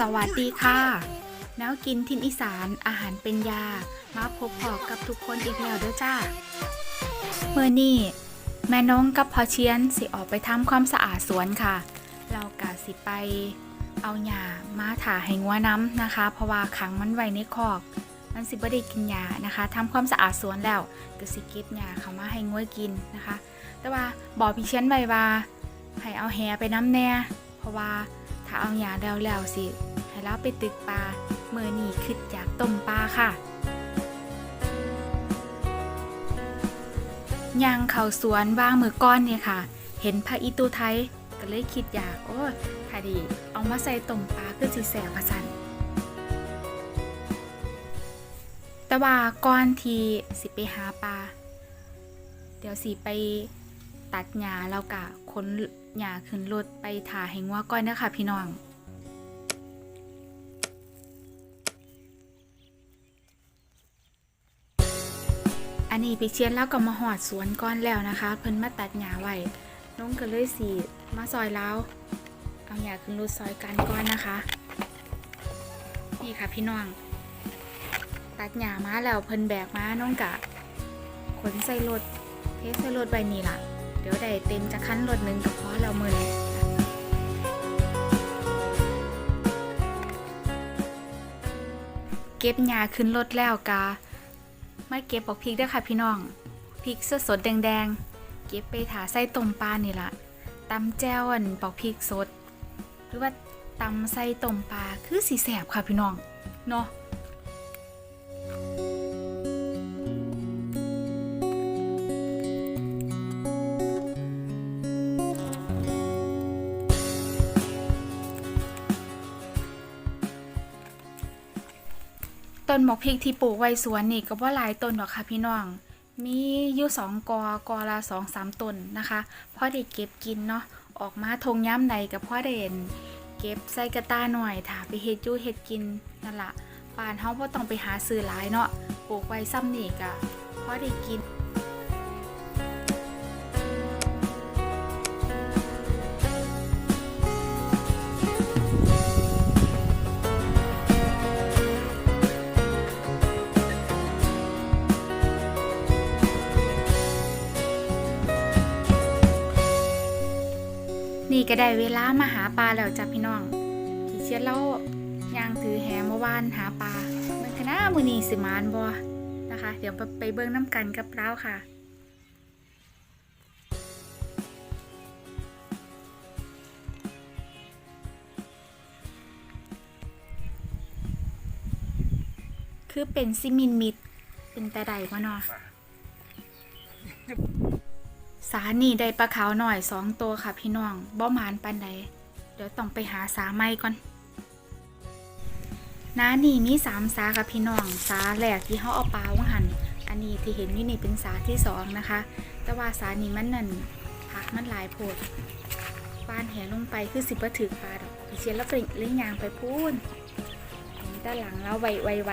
สวัสดีค่ะแนวกินทินอีสานอาหารเป็นยา มาพบพอกับทุกคนอีกแล้วเด้อจ้าเมื่อนี่แม่น้องกับพอเชียนสิออกไปทำความสะอาดสวนค่ะ เรากะสิไปเอาหญ้ามาถาให้งัวน้ำนะคะ เพราะว่าขังมันไว้ในคอก มันสิบ่ได้กินหญ้านะคะทำความสะอาดสวนแล้วก็สิเก็บหญ้าเขามาให้งัวกินนะคะ แต่ว่าบอกพี่เชียนไว้ว่าให้เอาแหไปน้ำแน่ เพราะว่า ถ้าเอาหญ้าแล้วแล้วสิ ให้เราไปตึกปลาเมื่อนี่คืออยากต้มปลาค่ะยางเขาสวนว่างมือก้อนเนี่ยค่ะ เห็นพระอีตูไทยก็เลยคิดอยาก โอ้ถ้าดี เอามาใส่ต้มปลาคือสิแสบกระสันแต่ว่าก้อนทีสิไปหาปลาเดี๋ยวสิไปตัดหญ้าแล้วกะขน หญ้าขึ้นรถไปถ่าให้งัวก้อนนะคะพี่น้องอันนี้ไปเชียนแล้วก็มาหอดสวนก้อนแล้วนะคะ เพิ่นมาตัดหญ้าไว้น้องก็เลยสีมาซอยแล้วเอาหญ้าขึ้นรถซอยกันก้อนนะคะ นี่ค่ะพี่น้องตัดหญ้ามาแล้วเพิ่นแบกมาน้องกะขนใส่รถเทใส่รถใบนี้ล่ะ เดี๋ยวได้เต็มจะคั้นรถหนึ่งก็พอแล้วมือนเก็บหญ้าขึ้นรถแล้วกามาเก็บปอกพริกด้วยค่ะพี่น้องพริกสดสดแดงๆ เก็บไปถาใส่ต้มปลานี่ละตำแจ่วอันปอกพริกสด หรือว่าตำใส่ต้มปลาคือสีแสบค่ะพี่น้องเนาะ ต้นหมกพริกที่ปลูกไว้สวนนี่ก็ว่าหลายต้นหรอกค่ะพี่น้อง มีอยู่สองกอกอละสองสามต้นนะคะพ่อได้เก็บกินเนาะออกมาทงย้ำใดกับพ่อเด่นเก็บใส่กระตาหน่อยถ้าไปเฮ็ดจู่เฮ็ดกินนั่นละปานเฮาบ่ต้องไปหาซื้อหลายเนาะปลูกไว้ซ้ำนี่ก็พ่อได้กิน ได้เวลามาหาปลาแล้วจ้ะพี่น้องพี่เชียดเล่ายางถือแหเมื่อวานหาปลาเมื่อคณะมือนีสิมานบอนะคะ เดี๋ยวไปเบิ้งน้ำกันกับเราค่ะคือเป็นซิมินมิด เป็นแต่ใดวะเนาะ สานี่ได้ปลาขาวหน่อยสองตัวค่ะพี่น้องบ่มานปันใดเดี๋ยวต้องไปหาสาใหม่ก่อนน้านี่มีสามสาค่ะพี่น้องสาแรกที่เขาเอาปลาว่าหันอันนี้ที่เห็นอยู่นี่เป็นสาที่สองนะคะ แต่ว่าสานี่มันนั่นผักมันหลายโพดปานแห่ลงไปคือสิบถือปลาดอกเชียนแล้วเป็นเลี้ยงยางไปพูนด้านหลังแล้วไวไวไว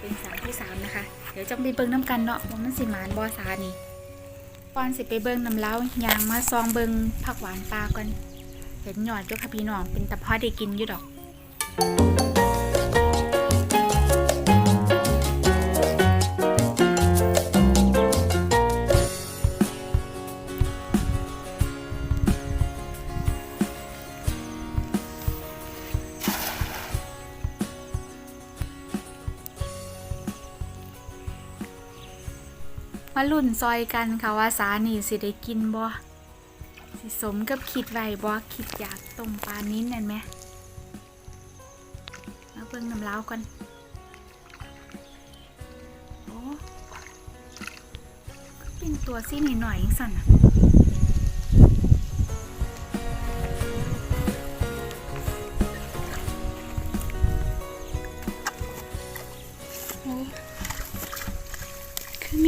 เป็นสาที่สามนะคะ เดี๋ยวจะไปเบิ่งน้ำกันเนาะว่ามันสิมานบอสานี่ ก่อนสิไปเบิ่งน้ำเล้ายางมาซองเบิ่งผักหวานปลาก่อน เห็นหยอดก็ค่ะพี่น้องเป็นตะพอได้กินอยู่ดอก มาลุ่นซอยกันค่ะว่าสานี่สิได้กินบ่สิสมกับคิดไว้บ่คิดอยากต้มปลานิ้นนั่นไหมมาเบิ่งน้ำเล้ากันโอ้เป็นตัวซี่หน่อยๆจังสั่นอะ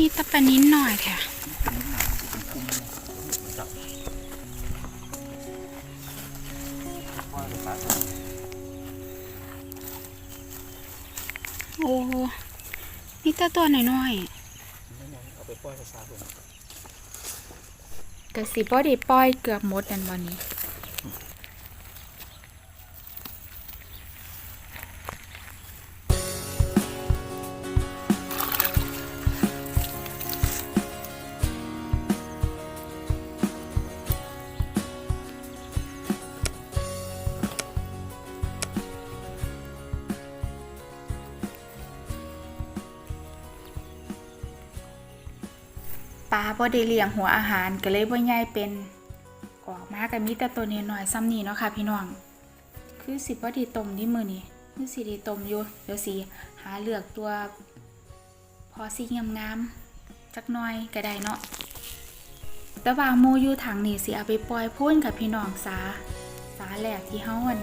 ี่ตะปานิ้นหน่อยค่ะโอ้มีแตะตัวหน่อยเอาไปปล่อยภาษาผมๆกะสิบ่ได้ปล่อยเกือบหมดนั่นวันนี้าบ่ได้เลี้ยงหัวอาหารก็เลยบ่ใหญ่เป็นออกมาก็มีแต่ตัวน้อยๆซ้ำนี่เนาะค่ะพี่น้อง คือสิบ่ได้ต้มนี่มื้อนี้คือสิได้ต้มอยู่เดี๋ยวสิหาเลือกตัว พอสิงามๆจักหน่อยก็ได้เนาะแต่ว่าหมูอยู่ถังนี่สิเอาไปปล่อยพ่นกับพี่น้องสาสาแหลกที่เฮาอัน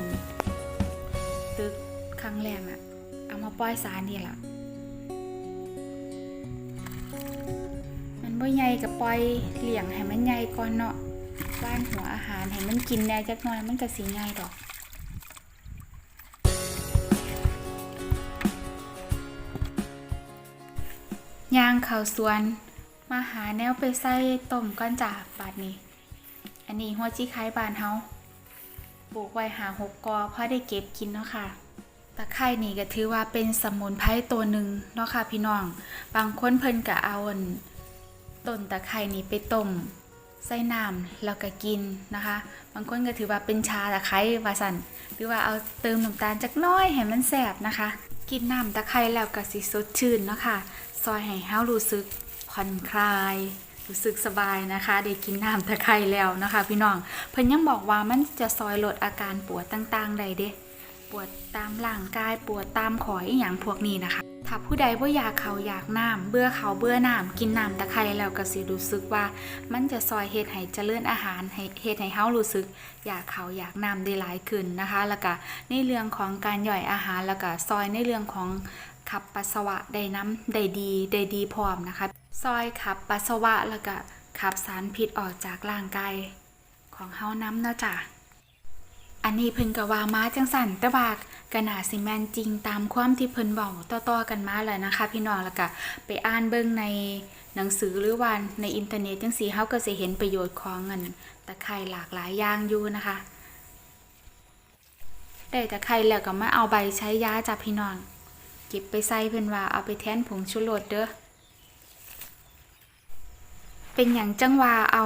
ตึกครั้งแรกน่ะเอามาปล่อยสานี่ล่ะ บ่ใหญ่ก็ปล่อยเลี้ยงให้มันใหญ่ก่อนเนาะบ้านหัวอาหารให้มันกินแน่จักหน่อยมันก็สิใหญ่ดอกย่างเขาสวน มาหาแนวไปใส่ต้มก้อนจ่าบาดนี้ อันนี้หัวจีไคร้บานเฮาปลูกไว้หาหกกอพอได้เก็บกินเนาะค่ะตะไคร่นี่ก็ถือว่าเป็นสมุนไพรตัวหนึ่งเนาะค่ะพี่น้อง บางคนเพิ่นก็เอาอัน ต้นตะไคร่นี่ไปต้มใส่น้ำแล้วก็กินนะคะ บางคนก็ถือว่าเป็นชาตะไคร้วาสันหรือว่าเอาเติมน้ำตาลจักน้อยให้มันแสบนะคะ กินน้ำตะไคร้แล้วก็สิสดชื่นเนาะค่ะซอยให้เฮารู้สึกผ่อนคลายรู้สึกสบายนะคะได้กินน้ำตะไคร้แล้วนะคะ พี่น้องเพิ่นยังบอกว่ามันจะซอยลดอาการปวดต่างๆ ได้เด้ ปวดตามร่างกายปวดตามขอยอหย่างพวกนี้นะคะ ถ้าผู้ใดว่าอยากเขาอยากน้ำเบื่อเขาเบื่อน้ำกินน้ำตะไคร้แล้วก็สิรู้สึกว่า มันจะซอยเฮ็ดให้เจริญอาหารให้เฮ็ดให้เฮารู้สึก อยากเขาอยากน้ำได้หลายขึ้นนะคะ แล้วก็ในเรื่องของการย่อยอาหารแล้วก็ซอยในเรื่องของขับปัสสาวะได้น้ำได้ดีได้ดีพร้อมนะคะซอยขับปัสสาวะแล้วก็ขับสารพิษออกจากร่างกายของเฮาน้ำเนาะจ้ะ อันนี้เพิ่นก็ว่ามาจังสั่นแต่ว่าก็น่าสิแมนจริงตามความที่เพิ่นเว้าต่อๆกันมาแหละนะคะ พี่น้องแล้วก็ไปอ่านเบิ่งในหนังสือหรือว่าในอินเทอร์เน็ตจังซี่เฮาก็สิเห็นประโยชน์ของเงินตะไคร่หลากหลายอย่างอยู่นะคะได้ตะไคร่แล้วก็มาเอาใบใช้ยาจ้ะพี่น้องเก็บไปใส่เพิ่นว่าเอาไปแทนผงชูรสเด้อเป็นอย่างจังว่าเอา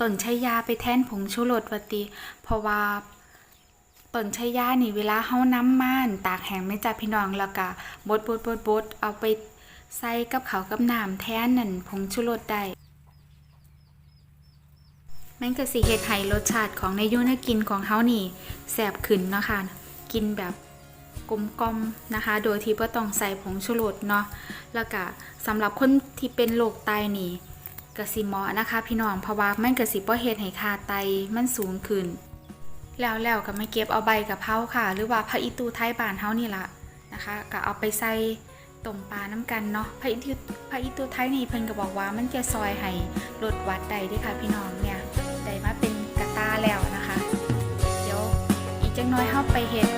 ต้นชายาไปแทนผงชูรสวาติเพราะว่า ต้นชายานี่เวลาเฮาน้ำม่าน ตากแห้งไม่จ้ะพี่น้องแล้วก็บดบดบดบดเอาไปใส่กับเขากับน้ำแทนนั่นผงชูรสได้มันก็สิเฮ็ดให้รสชาติของในยูในากินของเฮานี่แซ่บขึ้นเนาะค่ะกินแบบกลมกลมนะคะ โดยที่บ่ต้องใส่ผงชูรสเนาะแล้วก็สำหรับคนที่เป็นโรคไตนี่ก็สิเหมาะนะคะ พี่น้องเพราะว่ามันก็สิบ่เฮ็ดให้คาไตมันสูงขึ้น แล้วแล้วก็มาเก็บเอาใบกะเพราค่ะ หรือว่าพระอิตูไทยบ้านเฮานี่ล่ะนะคะก็เอาไปใส่ต้มปลาน้ำกันเนาะพระอิตูพระอิตูไทยนี่เพิ่นก็บอกว่ามันจะซอยให้ลดวัดได้ด้วยค่ะพี่น้องเนี่ยได้มาเป็นกระตาแล้วนะคะ เดี๋ยวอีกจังน้อยเฮาไปเฮ็ด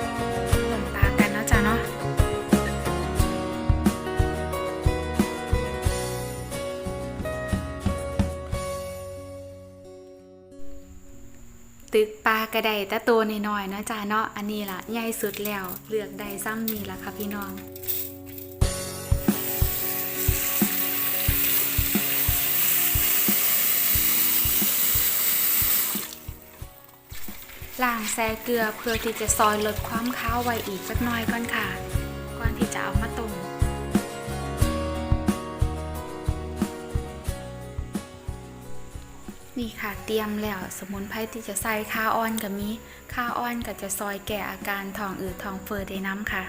ตึกปลากระไดแต่ตัวน้อยๆเนาะจ้าเนาะอันนี้ล่ะใหญ่สุดแล้วเลือกได้ซ้ำนี่ล่ะค่ะพี่น้องล้างแซเกลือเพื่อที่จะซอยลดความข้าวไว้อีกสักน่อยก่อนค่ะก่อนที่จะเอา นี่ค่ะเตรียมแล้วสมุนไพรที่จะใส่ข้าอ้อนกับมีข้าอ้อนก็จะซอยแก่อาการท้องอืดท้องเฟ้อได้น้ำค่ะ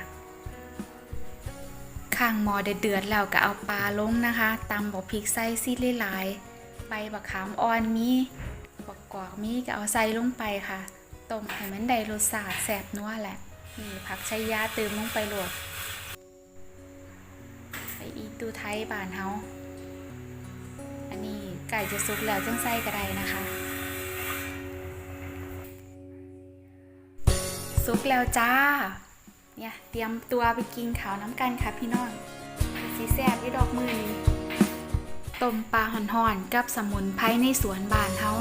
ข้างหมอเดือดแล้วก็เอาปลาลงนะคะตำบอกพริกใส่ซีดหลายใบบักขามอ่อนมีบักกอกมีก็เอาใส่ลงไปค่ะต้มให้มันได้รสชาติแซ่บนัวแหละนี่ผักชายาเติมลงไปหลดไปอีตูไทยบานเฮาอันนี้ ก่จะสุกแล้วจังไส้ก็ได้นะคะสุกแล้วจ้า เนี่ยเตรียมตัวไปกินข้าวน้ำกันค่ะพี่น้องสีแซ่บที่ดอกมือนี้ต้มปลาห่อนๆกับสมุนไพรในสวนบ้านเฮา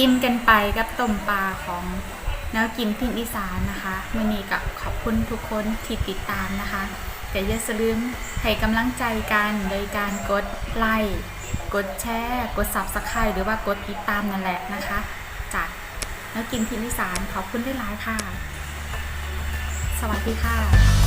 อิ่มกันไปกับต้มปลาของแนวกินทินอีสานนะคะมื่อนี้กับขอบคุณทุกคนที่ติดตามนะคะแต่อย่าลืมให้กำลังใจกันโดยการกดไลค์กดแชร์กด subscribe หรือว่ากดติดตามนั่นแหละนะคะ จากแนวกินทินอีสานขอบคุณได้หลายค่ะ สวัสดีค่ะ